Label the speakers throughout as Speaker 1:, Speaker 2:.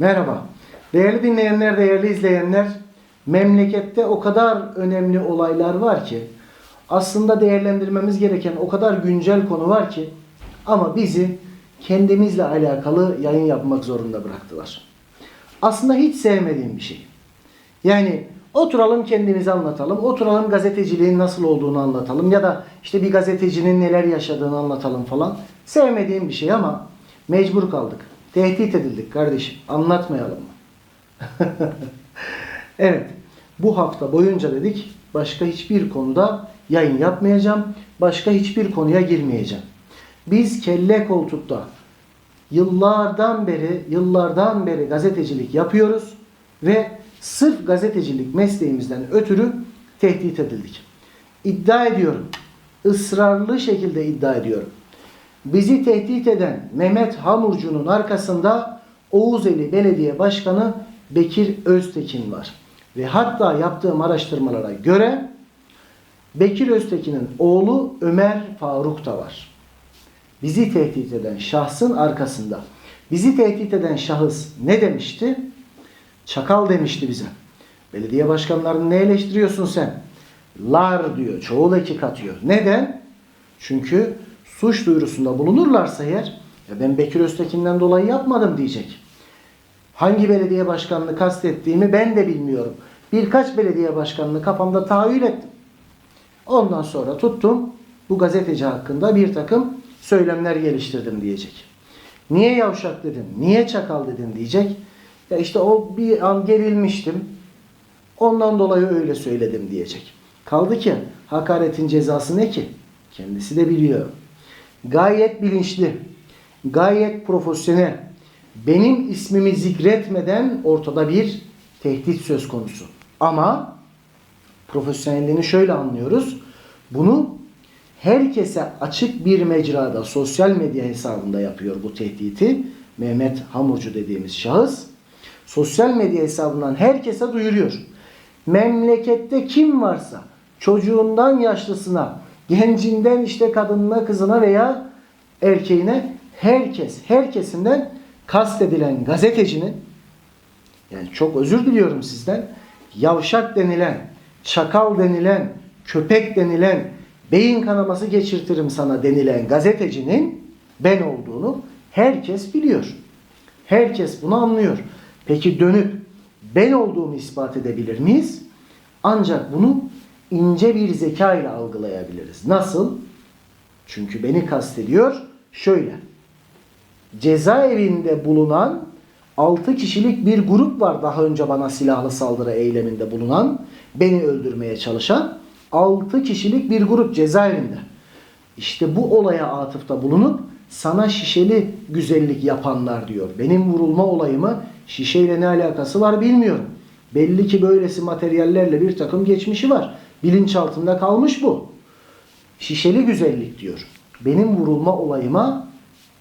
Speaker 1: Merhaba. Değerli dinleyenler, değerli izleyenler, memlekette o kadar önemli olaylar var ki aslında değerlendirmemiz gereken o kadar güncel konu var ki ama bizi kendimizle alakalı yayın yapmak zorunda bıraktılar. Aslında hiç sevmediğim bir şey. Yani oturalım kendimizi anlatalım, oturalım gazeteciliğin nasıl olduğunu anlatalım ya da işte bir gazetecinin neler yaşadığını anlatalım falan. Sevmediğim bir şey ama mecbur kaldık. Tehdit edildik kardeşim. Anlatmayalım mı? evet. Bu hafta boyunca dedik başka hiçbir konuda yayın yapmayacağım. Başka hiçbir konuya girmeyeceğim. Biz kelle koltukta yıllardan beri yıllardan beri gazetecilik yapıyoruz ve sırf gazetecilik mesleğimizden ötürü tehdit edildik. İddia ediyorum. ısrarlı şekilde iddia ediyorum. Bizi tehdit eden Mehmet Hamurcu'nun arkasında Oğuzeli Belediye Başkanı Bekir Öztekin var. Ve hatta yaptığım araştırmalara göre Bekir Öztekin'in oğlu Ömer Faruk da var. Bizi tehdit eden şahsın arkasında. Bizi tehdit eden şahıs ne demişti? Çakal demişti bize. Belediye başkanlarını ne eleştiriyorsun sen? Lar diyor. Çoğul eki katıyor. Neden? Çünkü suç duyurusunda bulunurlarsa eğer ya ben Bekir Öztekin'den dolayı yapmadım diyecek. Hangi belediye başkanını kastettiğimi ben de bilmiyorum. Birkaç belediye başkanını kafamda tahayyül ettim. Ondan sonra tuttum bu gazeteci hakkında bir takım söylemler geliştirdim diyecek. Niye yavşak dedin, niye çakal dedin diyecek. Ya işte o bir an gerilmiştim. Ondan dolayı öyle söyledim diyecek. Kaldı ki hakaretin cezası ne ki? Kendisi de biliyor. Gayet bilinçli, gayet profesyonel. Benim ismimi zikretmeden ortada bir tehdit söz konusu. Ama profesyonelliğini şöyle anlıyoruz. Bunu herkese açık bir mecrada, sosyal medya hesabında yapıyor bu tehditi. Mehmet Hamurcu dediğimiz şahıs. Sosyal medya hesabından herkese duyuruyor. Memlekette kim varsa çocuğundan yaşlısına, gencinden işte kadınına, kızına veya erkeğine herkes, herkesinden kastedilen gazetecinin yani çok özür diliyorum sizden yavşak denilen, çakal denilen, köpek denilen, beyin kanaması geçirtirim sana denilen gazetecinin ben olduğunu herkes biliyor. Herkes bunu anlıyor. Peki dönüp ben olduğumu ispat edebilir miyiz? Ancak bunu ince bir zeka ile algılayabiliriz. Nasıl? Çünkü beni kastediyor şöyle. Cezaevinde bulunan 6 kişilik bir grup var daha önce bana silahlı saldırı eyleminde bulunan, beni öldürmeye çalışan 6 kişilik bir grup cezaevinde. İşte bu olaya atıfta bulunup sana şişeli güzellik yapanlar diyor. Benim vurulma olayımı şişeyle ne alakası var bilmiyorum. Belli ki böylesi materyallerle bir takım geçmişi var. Bilinçaltında kalmış bu. Şişeli güzellik diyor. Benim vurulma olayıma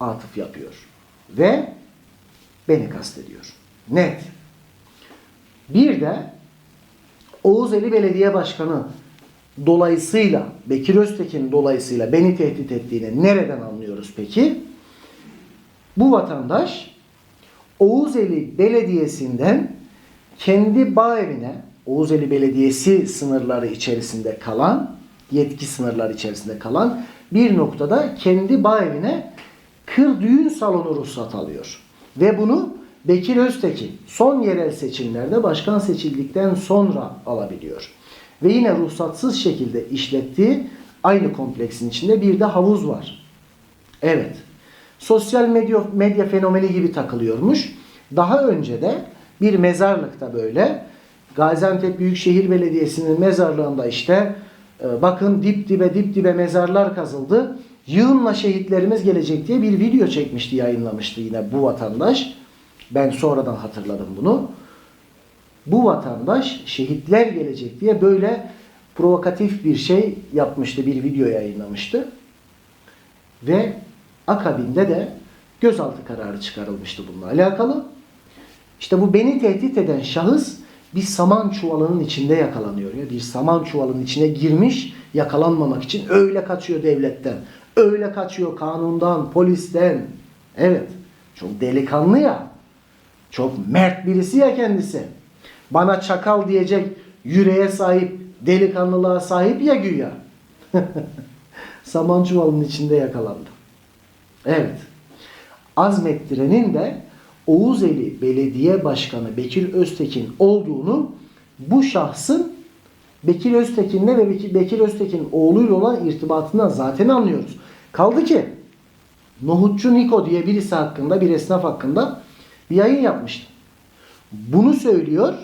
Speaker 1: atıf yapıyor. Ve beni kastediyor. Net. Bir de Oğuzeli Belediye Başkanı dolayısıyla Bekir Öztekin dolayısıyla beni tehdit ettiğini nereden anlıyoruz peki? Bu vatandaş Oğuzeli Belediyesi'nden kendi bağ evine Oğuzeli Belediyesi sınırları içerisinde kalan yetki sınırları içerisinde kalan bir noktada kendi bağ evine kır düğün salonu ruhsat alıyor. Ve bunu Bekir Öztekin son yerel seçimlerde başkan seçildikten sonra alabiliyor. Ve yine ruhsatsız şekilde işlettiği aynı kompleksin içinde bir de havuz var. Evet. Sosyal medya, medya fenomeni gibi takılıyormuş. Daha önce de bir mezarlıkta böyle Gaziantep Büyükşehir Belediyesi'nin mezarlığında işte e, bakın dip dibe dip dibe mezarlar kazıldı. Yığınla şehitlerimiz gelecek diye bir video çekmişti, yayınlamıştı yine bu vatandaş. Ben sonradan hatırladım bunu. Bu vatandaş şehitler gelecek diye böyle provokatif bir şey yapmıştı, bir video yayınlamıştı. Ve akabinde de gözaltı kararı çıkarılmıştı bununla alakalı. İşte bu beni tehdit eden şahıs bir saman çuvalının içinde yakalanıyor. Ya. Bir saman çuvalının içine girmiş yakalanmamak için öyle kaçıyor devletten. Öyle kaçıyor kanundan, polisten. Evet. Çok delikanlı ya. Çok mert birisi ya kendisi. Bana çakal diyecek yüreğe sahip, delikanlılığa sahip ya güya. Saman çuvalının içinde yakalandı. Evet. Azmettirenin de Oğuzeli Belediye Başkanı Bekir Öztekin olduğunu bu şahsın Bekir Öztekin'le ve Bekir, Öztekin'in oğluyla olan irtibatından zaten anlıyoruz. Kaldı ki Nohutçu Niko diye birisi hakkında, bir esnaf hakkında bir yayın yapmıştım. Bunu söylüyor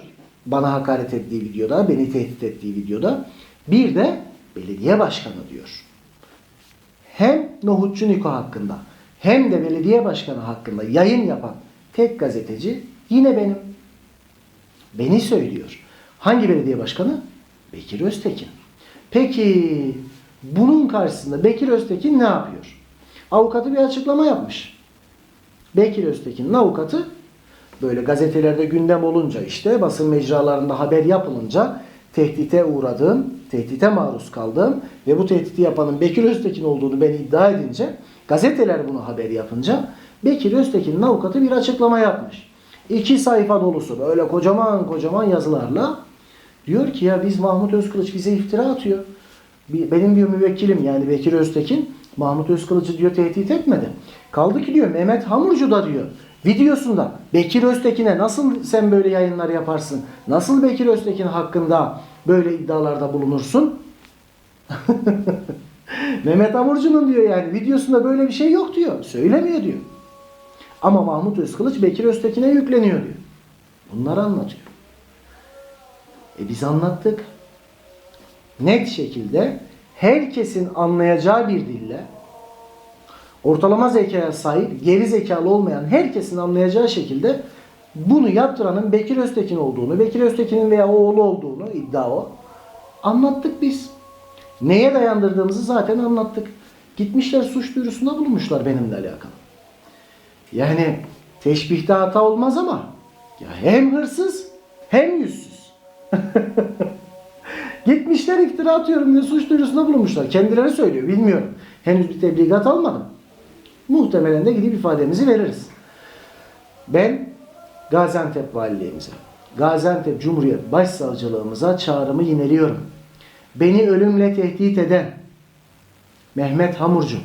Speaker 1: bana hakaret ettiği videoda, beni tehdit ettiği videoda. Bir de belediye başkanı diyor. Hem Nohutçu Niko hakkında hem de belediye başkanı hakkında yayın yapan tek gazeteci yine benim. Beni söylüyor. Hangi belediye başkanı? Bekir Öztekin. Peki bunun karşısında Bekir Öztekin ne yapıyor? Avukatı bir açıklama yapmış. Bekir Öztekin'in avukatı böyle gazetelerde gündem olunca işte basın mecralarında haber yapılınca tehdite uğradığım, tehdite maruz kaldığım ve bu tehditi yapanın Bekir Öztekin olduğunu ben iddia edince gazeteler bunu haber yapınca Bekir Öztekin'in avukatı bir açıklama yapmış. İki sayfa dolusu böyle kocaman kocaman yazılarla diyor ki ya biz Mahmut Özkılıç bize iftira atıyor. Benim diyor müvekkilim yani Bekir Öztekin Mahmut Özkılıç'ı diyor tehdit etmedi. Kaldı ki diyor Mehmet Hamurcu da diyor videosunda Bekir Öztekin'e nasıl sen böyle yayınlar yaparsın? Nasıl Bekir Öztekin hakkında böyle iddialarda bulunursun? Mehmet Hamurcu'nun diyor yani videosunda böyle bir şey yok diyor. Söylemiyor diyor. Ama Mahmut Özkılıç Bekir Öztekin'e yükleniyor diyor. Bunları anlatıyor. E biz anlattık. Net şekilde herkesin anlayacağı bir dille ortalama zekaya sahip, geri zekalı olmayan herkesin anlayacağı şekilde bunu yaptıranın Bekir Öztekin olduğunu, Bekir Öztekin'in veya oğlu olduğunu iddia o. Anlattık biz. Neye dayandırdığımızı zaten anlattık. Gitmişler suç duyurusunda bulunmuşlar benimle alakalı. Yani teşbihte hata olmaz ama ya hem hırsız hem yüzsüz. Gitmişler iftira atıyorum diye suç duyurusunda bulunmuşlar. Kendileri söylüyor. Bilmiyorum. Henüz bir tebligat almadım. Muhtemelen de gidip ifademizi veririz. Ben Gaziantep Valiliğimize, Gaziantep Cumhuriyet Başsavcılığımıza çağrımı yineliyorum. Beni ölümle tehdit eden Mehmet Hamurcu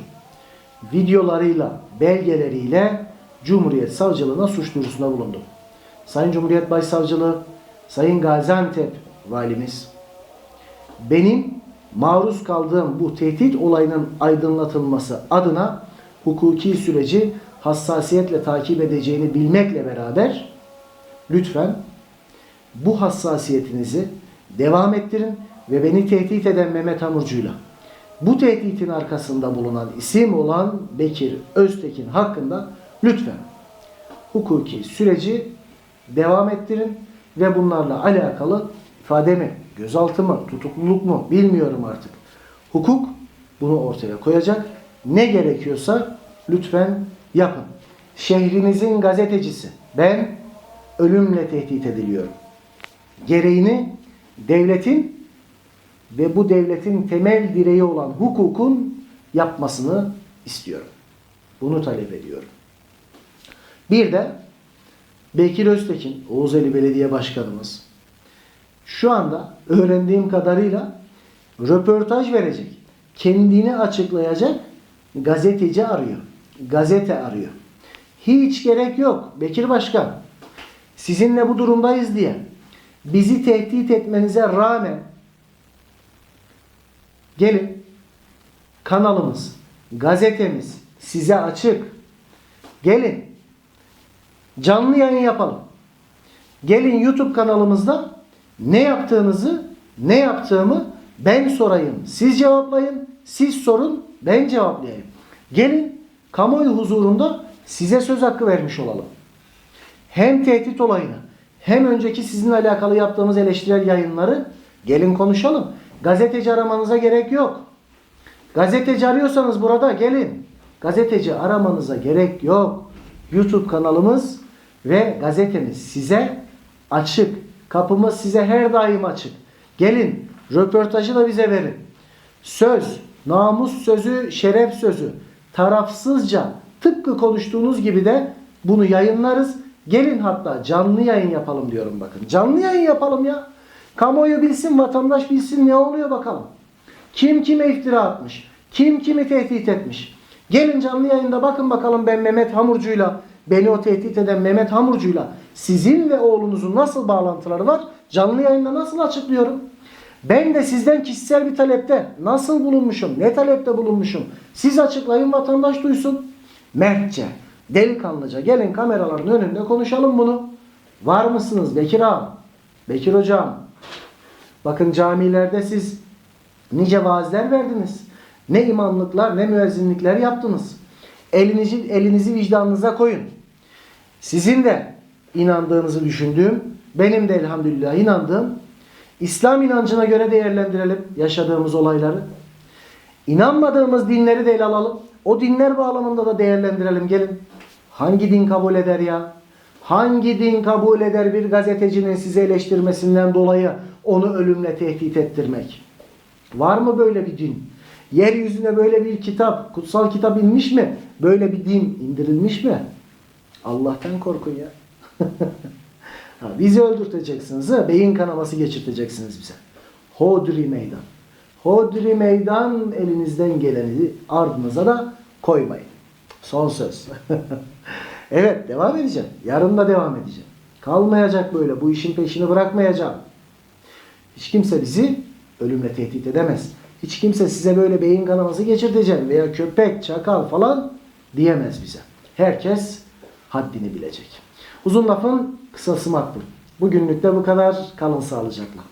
Speaker 1: videolarıyla, belgeleriyle Cumhuriyet Savcılığına suç duyurusunda bulundum. Sayın Cumhuriyet Başsavcılığı, Sayın Gaziantep Valimiz, benim maruz kaldığım bu tehdit olayının aydınlatılması adına hukuki süreci hassasiyetle takip edeceğini bilmekle beraber lütfen bu hassasiyetinizi devam ettirin ve beni tehdit eden Mehmet Hamurcu'yla bu tehditin arkasında bulunan isim olan Bekir Öztekin hakkında lütfen hukuki süreci devam ettirin ve bunlarla alakalı ifade mi, gözaltı mı, tutukluluk mu bilmiyorum artık. Hukuk bunu ortaya koyacak. Ne gerekiyorsa lütfen yapın. Şehrinizin gazetecisi. Ben ölümle tehdit ediliyorum. Gereğini devletin ve bu devletin temel direği olan hukukun yapmasını istiyorum. Bunu talep ediyorum. Bir de Bekir Öztekin, Oğuzeli Belediye Başkanımız şu anda öğrendiğim kadarıyla röportaj verecek. Kendini açıklayacak gazeteci arıyor. Gazete arıyor. Hiç gerek yok Bekir Başkan. Sizinle bu durumdayız diye bizi tehdit etmenize rağmen gelin kanalımız, gazetemiz size açık. Gelin canlı yayın yapalım. Gelin YouTube kanalımızda ne yaptığınızı, ne yaptığımı ben sorayım. Siz cevaplayın. Siz sorun. Ben cevaplayayım. Gelin kamuoyu huzurunda size söz hakkı vermiş olalım. Hem tehdit olayını hem önceki sizinle alakalı yaptığımız eleştirel yayınları gelin konuşalım. Gazeteci aramanıza gerek yok. Gazeteci arıyorsanız burada gelin. Gazeteci aramanıza gerek yok. YouTube kanalımız ve gazetemiz size açık. Kapımız size her daim açık. Gelin röportajı da bize verin. Söz, namus sözü, şeref sözü tarafsızca tıpkı konuştuğunuz gibi de bunu yayınlarız Gelin hatta canlı yayın yapalım diyorum bakın. Canlı yayın yapalım ya. Kamuoyu bilsin, vatandaş bilsin ne oluyor bakalım. Kim kime iftira atmış? Kim kimi tehdit etmiş? Gelin canlı yayında bakın bakalım ben Mehmet Hamurcu'yla, beni o tehdit eden Mehmet Hamurcu'yla sizin ve oğlunuzun nasıl bağlantıları var? Canlı yayında nasıl açıklıyorum? Ben de sizden kişisel bir talepte nasıl bulunmuşum, ne talepte bulunmuşum? Siz açıklayın vatandaş duysun. Mertçe, delikanlıca gelin kameraların önünde konuşalım bunu. Var mısınız Bekir ağam? Bekir hocam. Bakın camilerde siz nice vaazler verdiniz. Ne imamlıklar ne müezzinlikler yaptınız. Elinizi, elinizi vicdanınıza koyun. Sizin de inandığınızı düşündüğüm, benim de elhamdülillah inandığım İslam inancına göre değerlendirelim yaşadığımız olayları. İnanmadığımız dinleri de ele alalım. O dinler bağlamında da değerlendirelim gelin. Hangi din kabul eder ya? Hangi din kabul eder bir gazetecinin sizi eleştirmesinden dolayı onu ölümle tehdit ettirmek? Var mı böyle bir din? Yeryüzüne böyle bir kitap, kutsal kitap inmiş mi? Böyle bir din indirilmiş mi? Allah'tan korkun ya. ha, bizi öldürteceksiniz ha? Beyin kanaması geçirteceksiniz bize. Hodri meydan. Hodri meydan elinizden geleni ardınıza da koymayın. Son söz. evet devam edeceğim. Yarın da devam edeceğim. Kalmayacak böyle. Bu işin peşini bırakmayacağım. Hiç kimse bizi ölümle tehdit edemez. Hiç kimse size böyle beyin kanaması geçirteceğim veya köpek, çakal falan diyemez bize. Herkes haddini bilecek. Uzun lafın kısası makbul. Bugünlük de bu kadar. Kalın sağlıcakla.